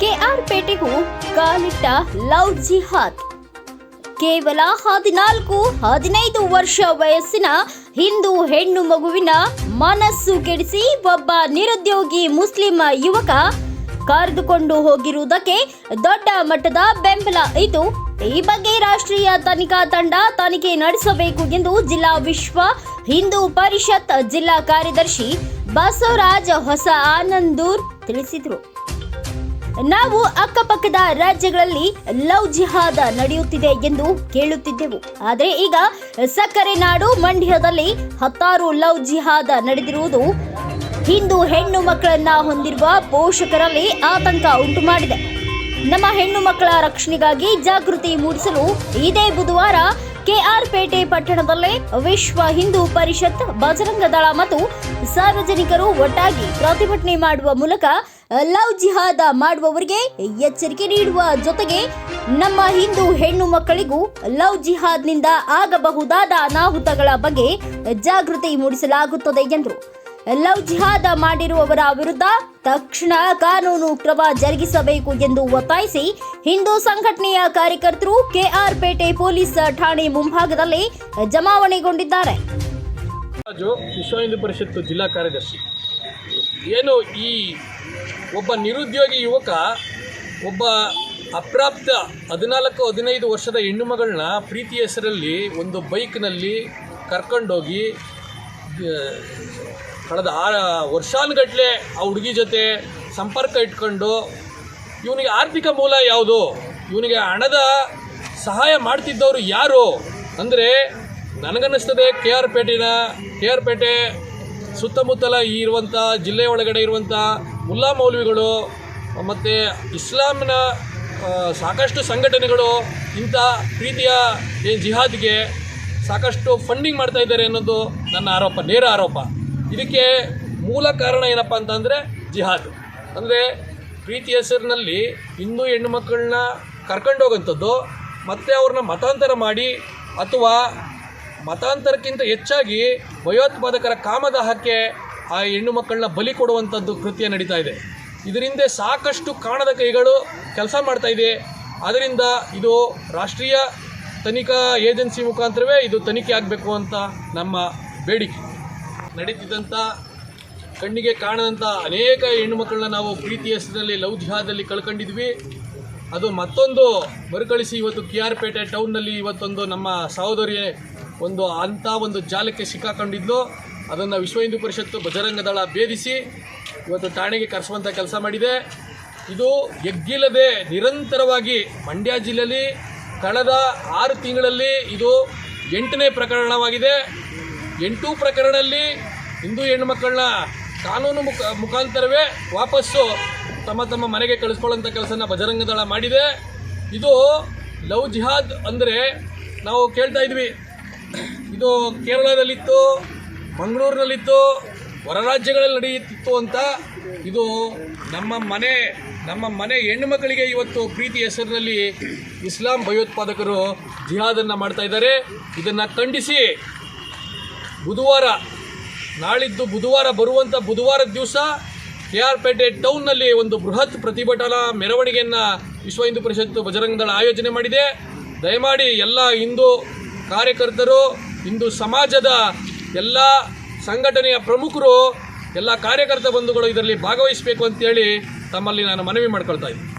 K R ಪೇಟೆಗೂ ಕಾಲಿಟ್ಟ love ಜಿಹಾದ್. ಕೇವಲ ಹದಿನಾಲ್ಕು, ಹದಿನೈದು ವರ್ಷ ವಯಸ್ಸಿನ ಹಿಂದೂ ಹೆಣ್ಣು ಮಗುವಿನ ಮನಸ್ಸು ಕೆಡಿಸಿ ಒಬ್ಬ ನಿರುದ್ಯೋಗಿ ಮುಸ್ಲಿಂ ಯುವಕ ಕರೆದುಕೊಂಡು ಹೋಗಿರುವುದಕ್ಕೆ ದೊಡ್ಡ ಮಟ್ಟದ ಬೆಂಬಲ ಇದು ಈ ಬಗ್ಗೆ ರಾಷ್ಟ್ರೀಯ ತನಿಖಾ ತಂಡ ತನಿಖೆ ನಡೆಸಬೇಕು ಎಂದು ಜಿಲ್ಲಾ ವಿಶ್ವ ಹಿಂದೂ ಪರಿಷತ್ ಜಿಲ್ಲಾ ಕಾರ್ಯದರ್ಶಿ ಬಸವರಾಜ್ ಹೊಸ ಆನಂದೂರ್ ತಿಳಿಸಿದರು. ನಾವು ಅಕ್ಕಪಕ್ಕದ ರಾಜ್ಯಗಳಲ್ಲಿ ಲವ್ ಜಿಹಾದ ನಡೆಯುತ್ತಿದೆ ಎಂದು ಕೇಳುತ್ತಿದ್ದೆವು. ಆದರೆ ಈಗ ಸಕ್ಕರೆ ನಾಡು ಮಂಡ್ಯದಲ್ಲಿ ಹತ್ತಾರು ಲವ್ ಜಿಹಾದ ನಡೆದಿರುವುದು ಹಿಂದೂ ಹೆಣ್ಣು ಮಕ್ಕಳನ್ನ ಹೊಂದಿರುವ ಪೋಷಕರಲ್ಲಿ ಆತಂಕ ಉಂಟು ಮಾಡಿದೆ. ನಮ್ಮ ಹೆಣ್ಣು ಮಕ್ಕಳ ರಕ್ಷಣೆಗಾಗಿ ಜಾಗೃತಿ ಮೂಡಿಸಲು ಇದೇ ಬುಧವಾರ ಕೆಆರ್ ಪೇಟೆ ಪಟ್ಟಣದಲ್ಲೇ ವಿಶ್ವ ಹಿಂದೂ ಪರಿಷತ್, ಬಜರಂಗ ದಳ ಮತ್ತು ಸಾರ್ವಜನಿಕರು ಒಟ್ಟಾಗಿ ಪ್ರತಿಭಟನೆ ಮಾಡುವ ಮೂಲಕ ಲವ್ ಜಿಹಾದ ಮಾಡುವವರಿಗೆ ಎಚ್ಚರಿಕೆ ನೀಡುವ ಜೊತೆಗೆ ನಮ್ಮ ಹಿಂದೂ ಹೆಣ್ಣು ಮಕ್ಕಳಿಗೂ ಲವ್ ಜಿಹಾದ್ನಿಂದ ಆಗಬಹುದಾದ ಅನಾಹುತಗಳ ಬಗ್ಗೆ ಜಾಗೃತಿ ಮೂಡಿಸಲಾಗುತ್ತದೆ ಎಂದರು. ಲವ್ ಜಿಹಾದ ಮಾಡಿರುವವರ ವಿರುದ್ಧ ತಕ್ಷಣ ಕಾನೂನು ಕ್ರಮ ಜರುಗಿಸಬೇಕು ಎಂದು ಒತ್ತಾಯಿಸಿ ಹಿಂದೂ ಸಂಘಟನೆಯ ಕಾರ್ಯಕರ್ತರು ಕೆಆರ್ ಪೇಟೆ ಪೊಲೀಸ್ ಠಾಣೆ ಮುಂಭಾಗದಲ್ಲಿ ಜಮಾವಣೆಗೊಂಡಿದ್ದಾರೆ. ವಿಶ್ವ ಹಿಂದೂ ಪರಿಷತ್ತು ಜಿಲ್ಲಾ ಕಾರ್ಯದರ್ಶಿ. ಏನು ಈ ಒಬ್ಬ ನಿರುದ್ಯೋಗಿ ಯುವಕ, ಒಬ್ಬ ಅಪ್ರಾಪ್ತ ಹದಿನಾಲ್ಕು, ಹದಿನೈದು ವರ್ಷದ ಹೆಣ್ಣು ಮಗಳನ್ನ ಪ್ರೀತಿ ಹೆಸರಲ್ಲಿ ಒಂದು ಬೈಕ್ನಲ್ಲಿ ಕರ್ಕೊಂಡೋಗಿ ಕಳೆದ ಆ ವರ್ಷಾನುಗಟ್ಟಲೆ ಆ ಹುಡುಗಿ ಜೊತೆ ಸಂಪರ್ಕ ಇಟ್ಕೊಂಡು, ಇವನಿಗೆ ಆರ್ಥಿಕ ಮೂಲ ಯಾವುದು? ಇವನಿಗೆ ಹಣದ ಸಹಾಯ ಮಾಡ್ತಿದ್ದವರು ಯಾರು? ಅಂದರೆ ನನಗನ್ನಿಸ್ತದೆ ಕೆ ಆರ್ ಪೇಟೆನ, ಕೆ ಆರ್ ಪೇಟೆ ಸುತ್ತಮುತ್ತಲ ಇರುವಂಥ ಜಿಲ್ಲೆ ಒಳಗಡೆ ಇರುವಂಥ ಮುಲ್ಲಾ ಮೌಲ್ವಿಗಳು, ಮತ್ತು ಇಸ್ಲಾಂನ ಸಾಕಷ್ಟು ಸಂಘಟನೆಗಳು ಇಂಥ ಪ್ರೀತಿಯ ಏನು ಜಿಹಾದ್ಗೆ ಸಾಕಷ್ಟು ಫಂಡಿಂಗ್ ಮಾಡ್ತಾ ಇದ್ದಾರೆ ಅನ್ನೋದು ನನ್ನ ಆರೋಪ, ನೇರ ಆರೋಪ. ಇದಕ್ಕೆ ಮೂಲ ಕಾರಣ ಏನಪ್ಪ ಅಂತಂದರೆ ಜಿಹಾದ್. ಅಂದರೆ ಪ್ರೀತಿ ಹೆಸರಿನಲ್ಲಿ ಹಿಂದೂ ಹೆಣ್ಣು ಮಕ್ಕಳನ್ನ ಕರ್ಕೊಂಡೋಗಂಥದ್ದು, ಮತ್ತು ಅವ್ರನ್ನ ಮತಾಂತರ ಮಾಡಿ, ಅಥವಾ ಮತಾಂತರಕ್ಕಿಂತ ಹೆಚ್ಚಾಗಿ ಭಯೋತ್ಪಾದಕರ ಕಾಮದಾಹಕ್ಕೆ ಆ ಹೆಣ್ಣು ಮಕ್ಕಳನ್ನ ಬಲಿ ಕೊಡುವಂಥದ್ದು ಕೃತ್ಯ ನಡೀತಾ ಇದೆ. ಇದರಿಂದ ಸಾಕಷ್ಟು ಕಾಣದ ಕೈಗಳು ಕೆಲಸ ಮಾಡ್ತಾ ಇದೆ. ಆದ್ದರಿಂದ ಇದು ರಾಷ್ಟ್ರೀಯ ತನಿಖಾ ಏಜೆನ್ಸಿ ಮುಖಾಂತರವೇ ಇದು ತನಿಖೆ ಆಗಬೇಕು ಅಂತ ನಮ್ಮ ಬೇಡಿಕೆ. ನಡೀತಿದ್ದಂಥ ಕಣ್ಣಿಗೆ ಕಾಣದಂಥ ಅನೇಕ ಹೆಣ್ಣು ಮಕ್ಕಳನ್ನ ನಾವು ಪ್ರೀತಿ ಹೆಸರಿನಲ್ಲಿ ಲವ್ ಜಿಹಾದಲ್ಲಿ ಕಳ್ಕೊಂಡಿದ್ವಿ. ಅದು ಮತ್ತೊಂದು ಮರುಕಳಿಸಿ ಇವತ್ತು ಕೆ ಆರ್ ಪೇಟೆ ಟೌನ್ನಲ್ಲಿ ಇವತ್ತೊಂದು ನಮ್ಮ ಸಹೋದರಿ ಒಂದು ಅಂಥ ಒಂದು ಜಾಲಕ್ಕೆ ಸಿಕ್ಕಾಕೊಂಡಿದ್ಲು ಅದನ್ನು ವಿಶ್ವ ಹಿಂದೂ ಪರಿಷತ್ತು ಬಜರಂಗ ದಳ ಭೇದಿಸಿ ಇವತ್ತು ಠಾಣೆಗೆ ಕರೆಸುವಂಥ ಕೆಲಸ ಮಾಡಿದೆ. ಇದು ಎಗ್ಗಿಲ್ಲದೆ ನಿರಂತರವಾಗಿ ಮಂಡ್ಯ ಜಿಲ್ಲೆಯಲ್ಲಿ ಕಳೆದ ಆರು ತಿಂಗಳಲ್ಲಿ ಇದು ಎಂಟನೇ ಪ್ರಕರಣವಾಗಿದೆ. ಎಂಟು ಪ್ರಕರಣದಲ್ಲಿ ಹಿಂದೂ ಹೆಣ್ಣುಮಕ್ಕಳನ್ನ ಕಾನೂನು ಮುಖ, ಮುಖಾಂತರವೇ ವಾಪಸ್ಸು ತಮ್ಮ ತಮ್ಮ ಮನೆಗೆ ಕಳಿಸ್ಕೊಳ್ಳೋಂಥ ಕೆಲಸನ ಬಜರಂಗ ದಳ ಮಾಡಿದೆ. ಇದು ಲವ್ ಜಿಹಾದ್ ಅಂದರೆ ನಾವು ಕೇಳ್ತಾ ಇದ್ವಿ. ಇದು ಕೇರಳದಲ್ಲಿತ್ತು, ಮಂಗಳೂರಿನಲ್ಲಿತ್ತು, ಹೊರ ರಾಜ್ಯಗಳಲ್ಲಿ ನಡೆಯುತ್ತಿತ್ತು ಅಂತ ಇದು ನಮ್ಮ ಮನೆ ನಮ್ಮ ಮನೆ ಹೆಣ್ಣು ಮಕ್ಕಳಿಗೆ ಇವತ್ತು ಪ್ರೀತಿ ಹೆಸರಿನಲ್ಲಿ ಇಸ್ಲಾಂ ಭಯೋತ್ಪಾದಕರು ಜಿಹಾದನ್ನು ಮಾಡ್ತಾ ಇದ್ದಾರೆ. ಇದನ್ನು ಖಂಡಿಸಿ ಬುಧವಾರ, ನಾಳಿದ್ದು ಬುಧವಾರ ಬರುವಂಥ ಬುಧವಾರದ ದಿವಸ ಕೆ ಆರ್ ಪೇಟೆ ಟೌನ್ನಲ್ಲಿ ಒಂದು ಬೃಹತ್ ಪ್ರತಿಭಟನಾ ಮೆರವಣಿಗೆಯನ್ನು ವಿಶ್ವ ಹಿಂದೂ ಪರಿಷತ್ತು ಬಜರಂಗ ದಳ ಆಯೋಜನೆ ಮಾಡಿದೆ. ದಯಮಾಡಿ ಎಲ್ಲ ಹಿಂದೂ ಕಾರ್ಯಕರ್ತರು ಹಿಂದೂ ಸಮಾಜದ ಎಲ್ಲ ಸಂಘಟನೆಯ ಪ್ರಮುಖರು, ಎಲ್ಲ ಕಾರ್ಯಕರ್ತ ಬಂಧುಗಳು ಇದರಲ್ಲಿ ಭಾಗವಹಿಸಬೇಕು ಅಂತೇಳಿ ತಮ್ಮಲ್ಲಿ ನಾನು ಮನವಿ ಮಾಡ್ಕೊಳ್ತಾ ಇದ್ದೀನಿ.